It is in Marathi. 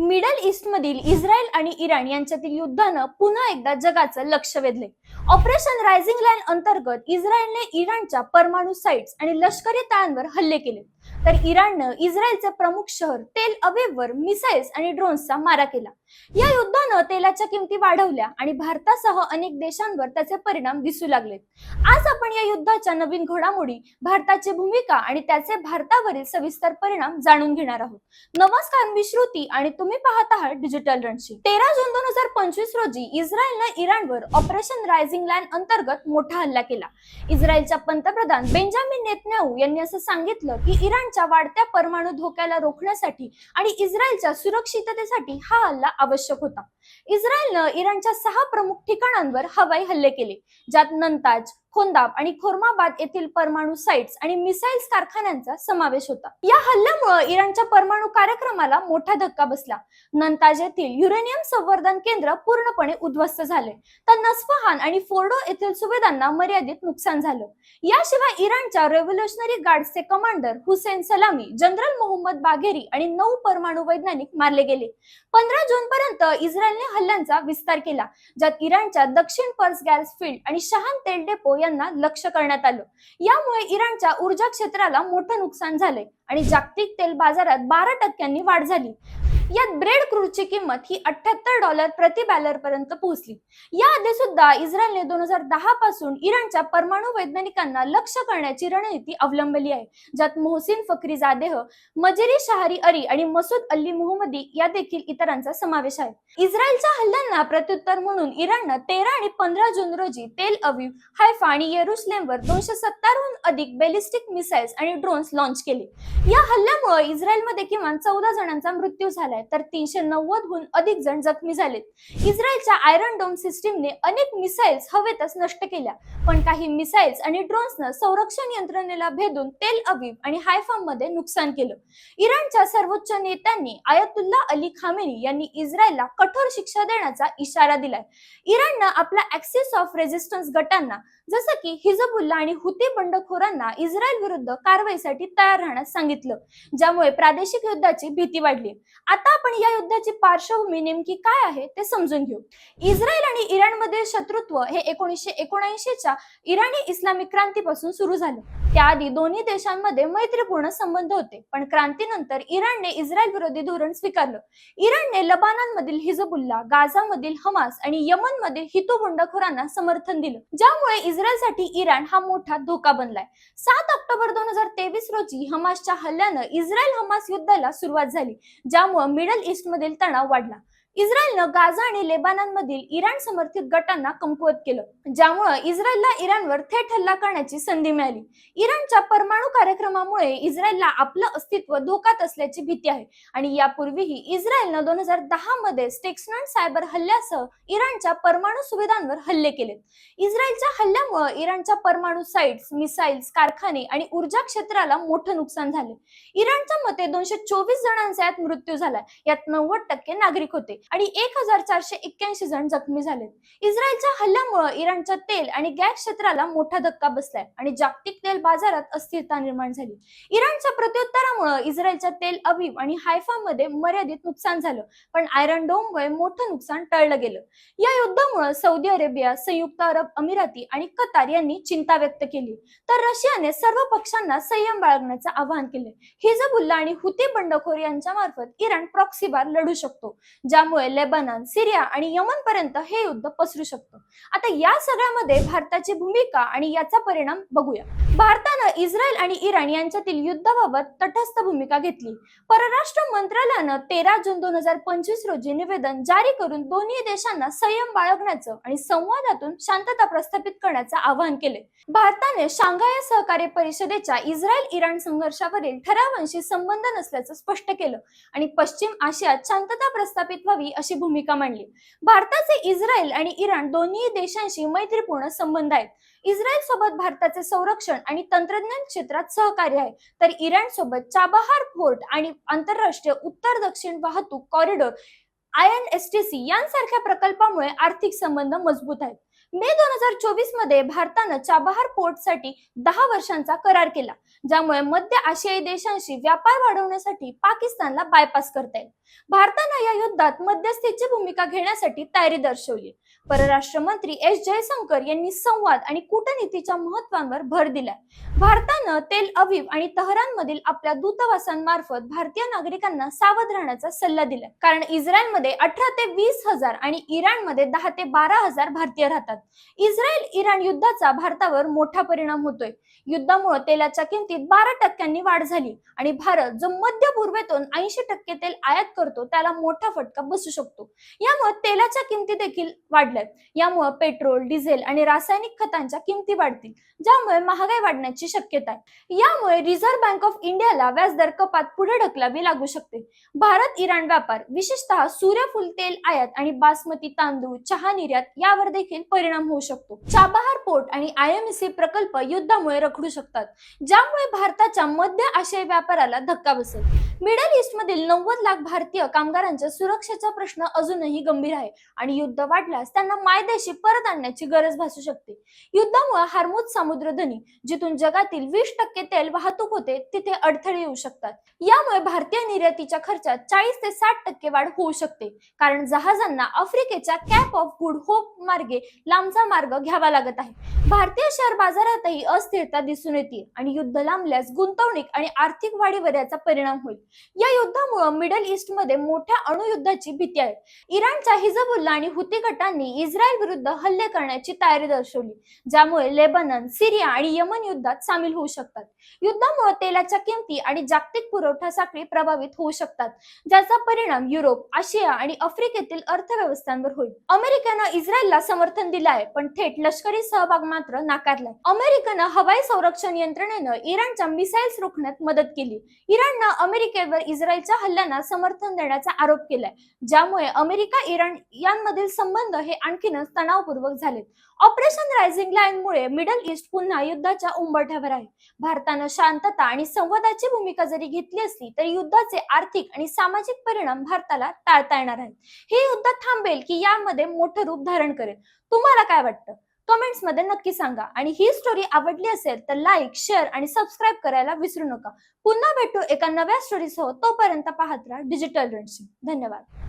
मिडल ईस्टमधील इस्रायल आणि इराण यांच्यातील युद्धानं पुन्हा एकदा जगाचं लक्ष वेधले. ऑपरेशन रायझिंग लाईन अंतर्गत इस्रायलने इराणच्या परमाणू साइट्स आणि लष्करी तळांवर हल्ले केले. तर इराणनं इस्रायलचं प्रमुख शहर तेल अवेबवर मिसाईल्स आणि ड्रोन्सचा मारा केला. या युद्धानं तेलाच्या किमती वाढवल्या आणि भारतासह अनेक देशांवर त्याचे परिणाम दिसू लागलेत आज आपण या युद्धाच्या नवीन घडामोडी भारताची भूमिका आणि त्याचे भारतावरील सविस्तर परिणाम जाणून घेणार आहोत. नमस्कार मी श्रुती आणि तुम्ही पाहत आहात डिजिटल रणशी. तेरा जून दोन हजार पंचवीस रोजी इस्रायलनं इराणवर ऑपरेशन रायझिंग लँड अंतर्गत मोठा हल्ला केला. इस्रायलच्या पंतप्रधान बेंजामिन नेतन्याहू यांनी असं सांगितलं की इराण इराणच्या वाढत्या परमाणू धोक्याला रोखण्यासाठी आणि इस्रायलच्या सुरक्षिततेसाठी हा हल्ला आवश्यक होता. इस्रायलनं इराणच्या सहा प्रमुख ठिकाणांवर हवाई हल्ले केले ज्यात नंताज खोंदाब आणि खोर्माबाद येथील परमाणू साइट्स आणि मिसाईल्स कारखान्यांचा समावेश होता. या हल्ल्यामुळे इराणच्या परमाणु कार्यक्रमाला मोठा धक्का बसला. नंताज येथील युरेनियम संवर्धन केंद्र पूर्णपणे उद्ध्वस्त झाले. तर नस्फहान आणि फोर्डो येथील सुविधांना मर्यादित नुकसान झालं. याशिवाय इराणच्या रेव्होल्युशनरी गार्ड्सचे कमांडर हुसेन सलामी जनरल मोहम्मद बाघेरी आणि नऊ परमाणु वैज्ञानिक मारले गेले. पंधरा जून पर्यंत इस्रायलने हल्ल्यांचा विस्तार केला ज्यात इराणच्या दक्षिण पर्स गॅस फील्ड आणि शहान तेल डेपो यांना लक्ष करण्यात आलं. यामुळे इराणच्या ऊर्जा क्षेत्राला मोठं नुकसान झालंय आणि जागतिक तेल बाजारात बारा टक्क्यांनी वाढ झाली. यात ब्रेड क्रूडची किंमत ही अठ्याहत्तर डॉलर प्रति बॅलर पर्यंत पोहोचली. याआधी सुद्धा इस्रायलने दोन हजार दहा पासून इराणच्या परमाणु वैज्ञानिकांना लक्ष करण्याची रणनीती अवलंबली आहे. ज्यात मोहसिन फकरी जादेह मजेरी शहारी अरी आणि मसूद अल्ली मोहम्मदी या देखील इतरांचा समावेश आहे. इस्रायलच्या हल्ल्यांना प्रत्युत्तर म्हणून इराणनं तेरा आणि पंधरा जून रोजी तेल अवीव हायफा आणि येरुसलेमवर दोनशे सत्तरहून अधिक बॅलिस्टिक मिसाईल्स आणि ड्रोन्स लॉन्च केले. या हल्ल्यामुळे इस्रायलमध्ये किमान चौदा जणांचा मृत्यू झालाय तर तीनशे नव्वदहून अधिक जण जखमी झालेत. इस्रायलच्या आयरन डोम सिस्टीमने अनेक मिसाईल्स हवेतच नष्ट केल्या पण काही मिसाईल्स आणि ड्रोन्सनं संरक्षण यंत्रणेला भेदून तेल अवीव आणि हायफामध्ये नुकसान केलं. इराणच्या सर्वोच्च नेत्यांनी आयतुल्ला अली खामेनी यांनी इस्रायलला कठोर शिक्षा देण्याचा इशारा दिलाय. इराणनं आपल्या ऍक्सिस ऑफ रेझिस्टन्स गटांना जसं की हिजबुल्ला आणि हुती बंडखोरांना इस्रायल विरुद्ध कारवाईसाठी तयार राहण्यास सांगितलं ज्यामुळे प्रादेशिक युद्धाची भीती वाढली. आता आपण या युद्धाची पार्श्वभूमी नेमकी काय आहे ते समजून घेऊ. इस्रायल आणि इराणमधील शत्रुत्व हे एकोणीसशे एकोणऐंशीच्या इराणी इस्लामिक क्रांतीपासून सुरू झालं. त्याआधी दोन्ही देशांमध्ये मैत्रीपूर्ण संबंध होते. पण क्रांतीनंतर इराणने इस्रायल विरोधी धोरण स्वीकारलं. इराणने लबाननमधील हिजबुल्ला गाझामधील हमास आणि यमनमधील हितू बंडखोरांना समर्थन दिलं. ज्यामुळे इस्रायलसाठी इराण हा मोठा धोका बनलाय. सात ऑक्टोबर दोन हजार तेवीस रोजी हमासच्या हल्ल्यानं इस्रायल हमास युद्धाला सुरुवात झाली ज्यामुळे मिडल ईस्ट मधील तणाव वाढला. इस्रायलनं गाझा आणि लेबाननमधील इराण समर्थित गटांना कमकुवत केलं ज्यामुळे इस्रायलला इराणवर थेट हल्ला करण्याची संधी मिळाली. इराणच्या परमाणु कार्यक्रमामुळे इस्रायलला आपलं अस्तित्व धोक्यात असल्याची भीती आहे आणि यापूर्वीही इस्रायलनं दोन हजार दहा मध्ये स्टेक्सनन सायबर हल्ल्यासह इराणच्या परमाणु सुविधांवर हल्ले केले. इस्रायलच्या हल्ल्यामुळे इराणच्या परमाणु साइट्स मिसाईल्स कारखाने आणि ऊर्जा क्षेत्राला मोठं नुकसान झाले. इराणच्या मते दोनशे चोवीस जणांचा यात मृत्यू झालाय यात नव्वद टक्के नागरिक होते. आणि एक हजार चारशे एक्क्याऐंशी जण जखमी झालेत. इस्रायलच्या हल्ल्यामुळे इराणच्या तेल आणि गॅस क्षेत्राला मोठा धक्का बसलाय आणि जागतिक तेल बाजारात अस्थिरता निर्माण झाली. इराणच्या प्रत्युत्तरामुळे इस्रायलच्या तेल अवीव आणि हायफामध्ये मर्यादित नुकसान झालं पण आयरन डोममुळे मोठं नुकसान टळलं गेलं. या युद्धामुळे सौदी अरेबिया संयुक्त अरब अमिराती आणि कतार यांनी चिंता व्यक्त केली. तर रशियाने सर्व पक्षांना संयम बाळगण्याचं आवाहन केले हिजबुल्ला आणि हुती बंडखोर यांच्या मार्फत इराण प्रॉक्सी बार लढू शकतो ज्यामुळे लेबनन सिरिया आणि यमन पर्यंत हे युद्ध पसरू शकतं. आता या सगळ्यामध्ये भारताची भूमिका आणि याचा परिणाम बघूया. भारतानं इस्रायल आणि इराण यांच्यातील युद्धाबाबत तटस्थ भूमिका घेतली. परराष्ट्र मंत्रालयानं तेरा जून दोन हजार पंचवीस रोजी निवेदन जारी करून दोन्ही देशांना संयम बाळगण्याचं आणि संवादातून शांतता प्रस्थापित करण्याचं आवाहन केले भारताने शांघाय सहकार्य परिषदेच्या इस्रायल इराण संघर्षावरील ठरावांशी संबंध नसल्याचं स्पष्ट केलं आणि पश्चिम आशियात शांतता प्रस्थापित व्हावी अशी भूमिका मांडली. भारताचे इस्रायल आणि इराण दोन्ही देशांशी मैत्रीपूर्ण संबंध आहेत. इस्रायल सोबत भारताचे संरक्षण आणि तंत्रज्ञान क्षेत्रात सहकार्य आहे. तर इराण सोबत चाबहार फोर्ट आणि आंतरराष्ट्रीय उत्तर दक्षिण वाहतूक corridor I N S T C यांसारख्या प्रकल्पामुळे आर्थिक संबंध मजबूत आहेत. मे दोन हजार चोवीसमध्ये भारतानं चाबहार पोर्टसाठी दहा वर्षांचा करार केला ज्यामुळे मध्य आशियाई देशांशी व्यापार वाढवण्यासाठी पाकिस्तानला बायपास करता येईल. भारतानं या युद्धात मध्यस्थीची भूमिका घेण्यासाठी तयारी दर्शवली. परराष्ट्र मंत्री एस जयशंकर यांनी संवाद आणि कूटनीतीच्या महत्वांवर भर दिलाय. भारतानं तेल अविव आणि तहरानमधील आपल्या दूतावासांमार्फत भारतीय नागरिकांना सावध राहण्याचा सल्ला दिलाय. कारण इस्रायलमध्ये अठरा ते वीस हजार आणि इराणमध्ये दहा ते बारा हजार भारतीय राहतात. इस्रायल इराण युद्धाचा भारतावर मोठा परिणाम होतोय. युद्धामुळे तेलाच्या किमतीत बारा टक्क्यांनी वाढ झाली आणि भारत जो मध्य पूर्वेतून ऐंशी टक्के तेल आयात करतो त्याला मोठा फटका बसू शकतो. यामुळे तेलाच्या किमती देखील वाढल्यात. यामुळे पेट्रोल डिझेल आणि रासायनिक खतांच्या किमती वाढतील ज्यामुळे महागाई वाढण्याची शक्यता आहे. यामुळे रिझर्व्ह बँक ऑफ इंडियाला व्याजदर कपात पुढे ढकलावी लागू शकते. भारत इराण व्यापार विशेषतः सूर्यफूल तेल आयात आणि बासमती तांदूळ चहा निर्यात यावर देखील परिणाम परिणाम होऊ शकतो. चाबहार पोर्ट आणि आयएमसी प्रकल्प युद्धामुळे रखडू शकतात. ज्यामुळे भारताच्या मध्य आशियाई व्यापाराला धक्का बसेल. मिडल ईस्ट मधील नव्वद लाख भारतीय कामगारांच्या सुरक्षेचा प्रश्न अजूनही गंभीर आहे आणि युद्ध वाढल्यास त्यांना मायदेशी परत आणण्याची गरज भासू शकते. युद्धामुळे हार्मुज समुद्रधनी जिथून जगातील वीस टक्के तेल वाहतूक होते तिथे अडथळे येऊ शकतात. यामुळे भारतीय निर्यातीच्या खर्चात चाळीस ते साठ टक्के वाढ होऊ शकते. कारण जहाजांना आफ्रिकेच्या कॅप ऑफ गुड होप मार्गे लांबचा मार्ग घ्यावा लागत आहे. भारतीय शेअर बाजारातही अस्थिरता दिसून येते आणि युद्ध लांबल्यास गुंतवणूक आणि आर्थिक वाढीवर याचा परिणाम होईल. या युद्धामुळे मिडल ईस्टमध्ये मोठ्या अणुयुद्धाची भीती आहे. इराणच्या हिजबुल्ला आणि हुती गटांनी इस्रायल विरुद्ध हल्ले करण्याची तयारी दर्शवली ज्यामुळे लेबनन सिरिया आणि यमन युद्धात सामील होऊ शकतात. युद्धामुळे तेलाच्या किमती आणि जागतिक पुरवठा साखळी प्रभावित होऊ शकतात ज्याचा परिणाम युरोप आशिया आणि आफ्रिकेतील अर्थव्यवस्थांवर होईल. अमेरिकेनं इस्रायलला समर्थन दिलं आहे पण थेट लष्करी सहभाग मात्र नाकारलाय. अमेरिकेनं हवाई संरक्षण यंत्रणेनं इराणच्या मिसाईल्स रोखण्यात मदत केली. इराणनं अमेरिकेवर इस्रायलच्या हल्ल्यांना समर्थन देण्याचा आरोप केलाय. ज्यामुळे अमेरिका इराण यांमधील संबंध हे आणखीनच तणावपूर्वक झालेत. ऑपरेशन रायझिंग लाईनमुळे मिडल ईस्ट पुन्हा युद्धाच्या उंबरठ्यावर आहे. भारतानं शांतता आणि संवादाची भूमिका जरी घेतली असली तरी युद्धाचे आर्थिक आणि सामाजिक परिणाम भारताला टाळता येणार आहेत. हे युद्ध थांबेल की यामध्ये मोठं रूप धारण करेल. तुम्हाला काय वाटतं? कमेंट्समध्ये नक्की सांगा. आणि ही स्टोरी आवडली असेल तर लाईक शेअर आणि सबस्क्राईब करायला विसरू नका. पुन्हा भेटू एका नव्या स्टोरीसह तोपर्यंत पाहत राहा डिजिटल रणशी धन्यवाद.